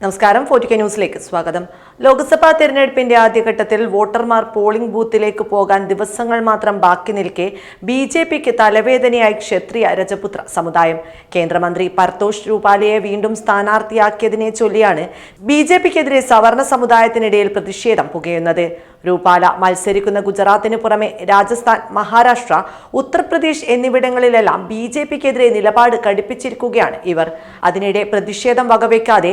നമസ്കാരം ഫോർട്ടിക്ക ന്യൂസിലേക്ക് സ്വാഗതം. ലോക്സഭാ തെരഞ്ഞെടുപ്പിന്റെ ആദ്യഘട്ടത്തിൽ വോട്ടർമാർ പോളിംഗ് ബൂത്തിലേക്ക് പോകാൻ ദിവസങ്ങൾ മാത്രം ബാക്കി നിൽക്കെ ബി ജെ പിക്ക് തലവേദനയായി ക്ഷത്രിയ രജപുത്ര സമുദായം. കേന്ദ്രമന്ത്രി പർത്തോഷ് രൂപാലയെ വീണ്ടും സ്ഥാനാർത്ഥിയാക്കിയതിനെ ചൊല്ലിയാണ് ബി ജെ പിക്കെതിരെ സവർണ സമുദായത്തിനിടയിൽ പ്രതിഷേധം പുകയുന്നത്. രൂപാല മത്സരിക്കുന്ന ഗുജറാത്തിന് പുറമെ രാജസ്ഥാൻ മഹാരാഷ്ട്ര ഉത്തർപ്രദേശ് എന്നിവിടങ്ങളിലെല്ലാം ബി ജെ പിക്കെതിരെ നിലപാട് കടുപ്പിച്ചിരിക്കുകയാണ് ഇവർ. അതിനിടെ പ്രതിഷേധം വകവെക്കാതെ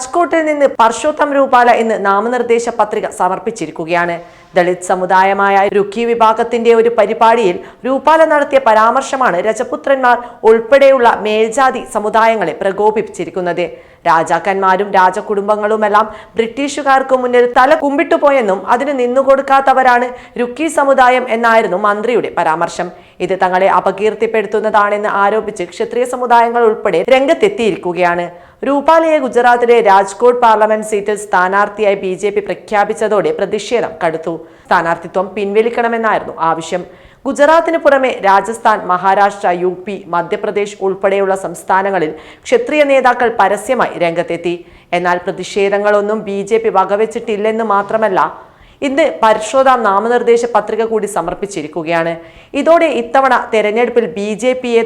രാജ്കോട്ടിൽ നിന്ന് പർഷോത്തം രൂപാല ഇന്ന് നാമനിർദ്ദേശ പത്രിക സമർപ്പിച്ചിരിക്കുകയാണ്. ദളിത് സമുദായമായ രുക്കി വിഭാഗത്തിന്റെ ഒരു പരിപാടിയിൽ രൂപാല നടത്തിയ പരാമർശമാണ് രജപുത്രന്മാർ ഉൾപ്പെടെയുള്ള മേൽജാതി സമുദായങ്ങളെ പ്രകോപിപ്പിച്ചിരിക്കുന്നത്. രാജാക്കന്മാരും രാജകുടുംബങ്ങളുമെല്ലാം ബ്രിട്ടീഷുകാർക്ക് മുന്നിൽ തല കുമ്പിട്ടുപോയെന്നും അതിന് നിന്നുകൊടുക്കാത്തവരാണ് രുക്കി സമുദായം എന്നായിരുന്നു മന്ത്രിയുടെ പരാമർശം. ഇത് തങ്ങളെ അപകീർത്തിപ്പെടുത്തുന്നതാണെന്ന് ആരോപിച്ച് ക്ഷത്രിയ സമുദായങ്ങൾ ഉൾപ്പെടെ രംഗത്തെത്തിയിരിക്കുകയാണ്. രൂപാലയെ ഗുജറാത്തിലെ രാജ്കോട്ട് പാർലമെന്റ് സീറ്റിൽ സ്ഥാനാർത്ഥിയായി ബി ജെ പി പ്രഖ്യാപിച്ചതോടെ പ്രതിഷേധം കടുത്തു. സ്ഥാനാർത്ഥിത്വം പിൻവലിക്കണമെന്നായിരുന്നു ആവശ്യം. ഗുജറാത്തിന് പുറമെ രാജസ്ഥാൻ മഹാരാഷ്ട്ര യു പി മധ്യപ്രദേശ് ഉൾപ്പെടെയുള്ള സംസ്ഥാനങ്ങളിൽ ക്ഷത്രിയ നേതാക്കൾ പരസ്യമായി രംഗത്തെത്തി. എന്നാൽ പ്രതിഷേധങ്ങളൊന്നും ബി ജെ പി വകവെച്ചിട്ടില്ലെന്ന് മാത്രമല്ല ഇന്ന് പരിശോധന നാമനിർദ്ദേശ പത്രിക കൂടി സമർപ്പിച്ചിരിക്കുകയാണ്. ഇതോടെ ഇത്തവണ തെരഞ്ഞെടുപ്പിൽ ബി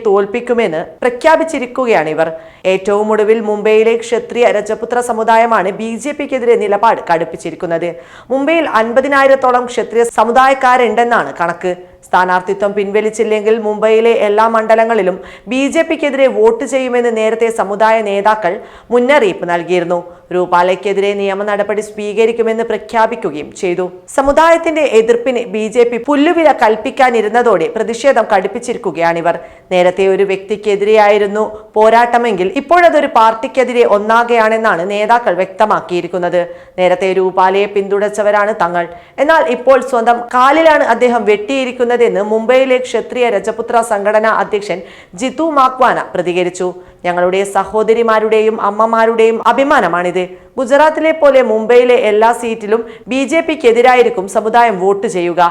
തോൽപ്പിക്കുമെന്ന് പ്രഖ്യാപിച്ചിരിക്കുകയാണ് ഇവർ. ഏറ്റവും ഒടുവിൽ മുംബൈയിലെ ക്ഷത്രിയ രജപുത്ര സമുദായമാണ് ബി ജെ പിക്കെതിരെ നിലപാട് കടുപ്പിച്ചിരിക്കുന്നത്. മുംബൈയിൽ അൻപതിനായിരത്തോളം ക്ഷത്രിയ സമുദായക്കാരുണ്ടെന്നാണ് കണക്ക്. സ്ഥാനാർത്ഥിത്വം പിൻവലിച്ചില്ലെങ്കിൽ മുംബൈയിലെ എല്ലാ മണ്ഡലങ്ങളിലും ബി ജെ പിക്കെതിരെ വോട്ട് ചെയ്യുമെന്ന് നേരത്തെ സമുദായ നേതാക്കൾ മുന്നറിയിപ്പ് നൽകിയിരുന്നു. രൂപാലയ്ക്കെതിരെ നിയമ നടപടി സ്വീകരിക്കുമെന്ന് പ്രഖ്യാപിക്കുകയും ചെയ്തു. സമുദായത്തിന്റെ എതിർപ്പിന് ബി ജെ പി പുല്ലുവില കൽപ്പിക്കാനിരുന്നതോടെ പ്രതിഷേധം കടുപ്പിച്ചിരിക്കുകയാണിവർ. നേരത്തെ ഒരു വ്യക്തിക്കെതിരെയായിരുന്നു പോരാട്ടമെങ്കിൽ ഇപ്പോഴതൊരു പാർട്ടിക്കെതിരെ ഒന്നാകെയാണെന്നാണ് നേതാക്കൾ വ്യക്തമാക്കിയിരിക്കുന്നത്. നേരത്തെ രൂപാലയെ പിന്തുണച്ചവരാണ് തങ്ങൾ. എന്നാൽ ഇപ്പോൾ സ്വന്തം കാലിലാണ് അദ്ദേഹം വെട്ടിയിരിക്കുന്നതെന്ന് മുംബൈയിലെ ക്ഷത്രിയ രജപുത്ര സംഘടനാ അധ്യക്ഷൻ ജിതു മാക്വാന പ്രതികരിച്ചു. ഞങ്ങളുടെ സഹോദരിമാരുടെയും അമ്മമാരുടെയും അഭിമാനമാണിത്. ഗുജറാത്തിലെ പോലെ മുംബൈയിലെ എല്ലാ സീറ്റിലും ബി ജെ പിക്കെതിരായിരിക്കും സമുദായം വോട്ട് ചെയ്യുക.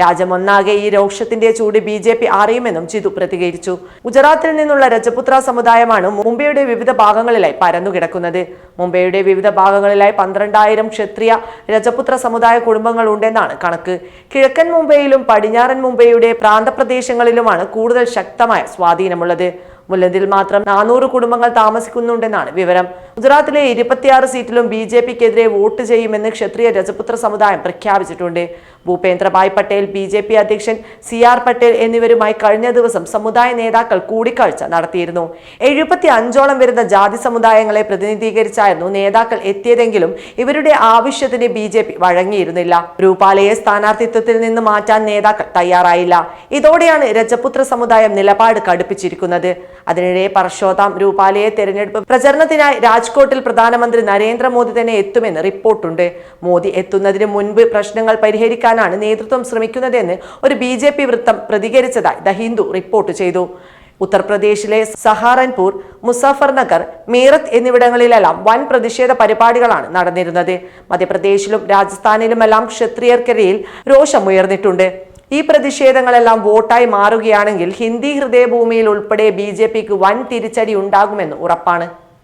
രാജ്യമൊന്നാകെ ഈ രോക്ഷത്തിന്റെ ചൂട് ബി ജെ പി അറിയുമെന്നും ചിതു പ്രതികരിച്ചു. ഗുജറാത്തിൽ നിന്നുള്ള രജപുത്ര സമുദായമാണ് മുംബൈയുടെ വിവിധ ഭാഗങ്ങളിലായി പരന്നുകിടക്കുന്നത്. മുംബൈയുടെ വിവിധ ഭാഗങ്ങളിലായി പന്ത്രണ്ടായിരം ക്ഷത്രിയ രജപുത്ര സമുദായ കുടുംബങ്ങൾ ഉണ്ടെന്നാണ് കണക്ക്. കിഴക്കൻ മുംബൈയിലും പടിഞ്ഞാറൻ മുംബൈയുടെ പ്രാന്തപ്രദേശങ്ങളിലുമാണ് കൂടുതൽ ശക്തമായ സ്വാധീനമുള്ളത്. മുല്ലന്തിൽ മാത്രം നാനൂറ് കുടുംബങ്ങൾ താമസിക്കുന്നുണ്ടെന്നാണ് വിവരം. ഗുജറാത്തിലെ ഇരുപത്തിയാറ് സീറ്റിലും ബി ജെ പിക്കെതിരെ വോട്ട് ചെയ്യുമെന്ന് ക്ഷത്രിയ രജപുത്ര സമുദായം പ്രഖ്യാപിച്ചിട്ടുണ്ട്. Bhupendrabhai Patel B J P അധ്യക്ഷൻ സി ആർ പട്ടേൽ എന്നിവരുമായി കഴിഞ്ഞ ദിവസം സമുദായ നേതാക്കൾ കൂടിക്കാഴ്ച നടത്തിയിരുന്നു. എഴുപത്തി അഞ്ചോളം വരുന്ന ജാതി സമുദായങ്ങളെ പ്രതിനിധീകരിച്ചായിരുന്നു നേതാക്കൾ എത്തിയതെങ്കിലും ഇവരുടെ ആവശ്യത്തിന് ബി ജെ പി വഴങ്ങിയിരുന്നില്ല. രൂപാലയെ സ്ഥാനാർത്ഥിത്വത്തിൽ നിന്ന് മാറ്റാൻ നേതാക്കൾ തയ്യാറായില്ല. ഇതോടെയാണ് രജപുത്ര സമുദായം നിലപാട് കടുപ്പിച്ചിരിക്കുന്നത്. അതിനിടെ പർശോതാം രൂപാലയെ തെരഞ്ഞെടുപ്പ് പ്രചരണത്തിനായി രാജ്കോട്ടിൽ പ്രധാനമന്ത്രി നരേന്ദ്രമോദി തന്നെ എത്തുമെന്ന് റിപ്പോർട്ടുണ്ട്. മോദി എത്തുന്നതിന് മുൻപ് പ്രശ്നങ്ങൾ പരിഹരിക്കാനാണ് നേതൃത്വം ശ്രമിക്കുന്നതെന്ന് ഒരു ബി ജെ പി വൃത്തം പ്രതികരിച്ചതായി ദ ഹിന്ദു റിപ്പോർട്ട് ചെയ്തു. ഉത്തർപ്രദേശിലെ സഹാറൻപൂർ മുസാഫർനഗർ മീറത്ത് എന്നിവിടങ്ങളിലെല്ലാം വൻ പ്രതിഷേധ പരിപാടികളാണ് നടന്നിരുന്നത്. മധ്യപ്രദേശിലും രാജസ്ഥാനിലുമെല്ലാം ക്ഷത്രിയർക്കിടയിൽ രോഷമുയർന്നിട്ടുണ്ട്. ഈ പ്രതിഷേധങ്ങളെല്ലാം വോട്ടായി മാറുകയാണെങ്കിൽ ഹിന്ദി ഹൃദയഭൂമിയിൽ ഉൾപ്പെടെ ബി വൻ തിരിച്ചടി ഉണ്ടാകുമെന്ന് ഉറപ്പാണ്.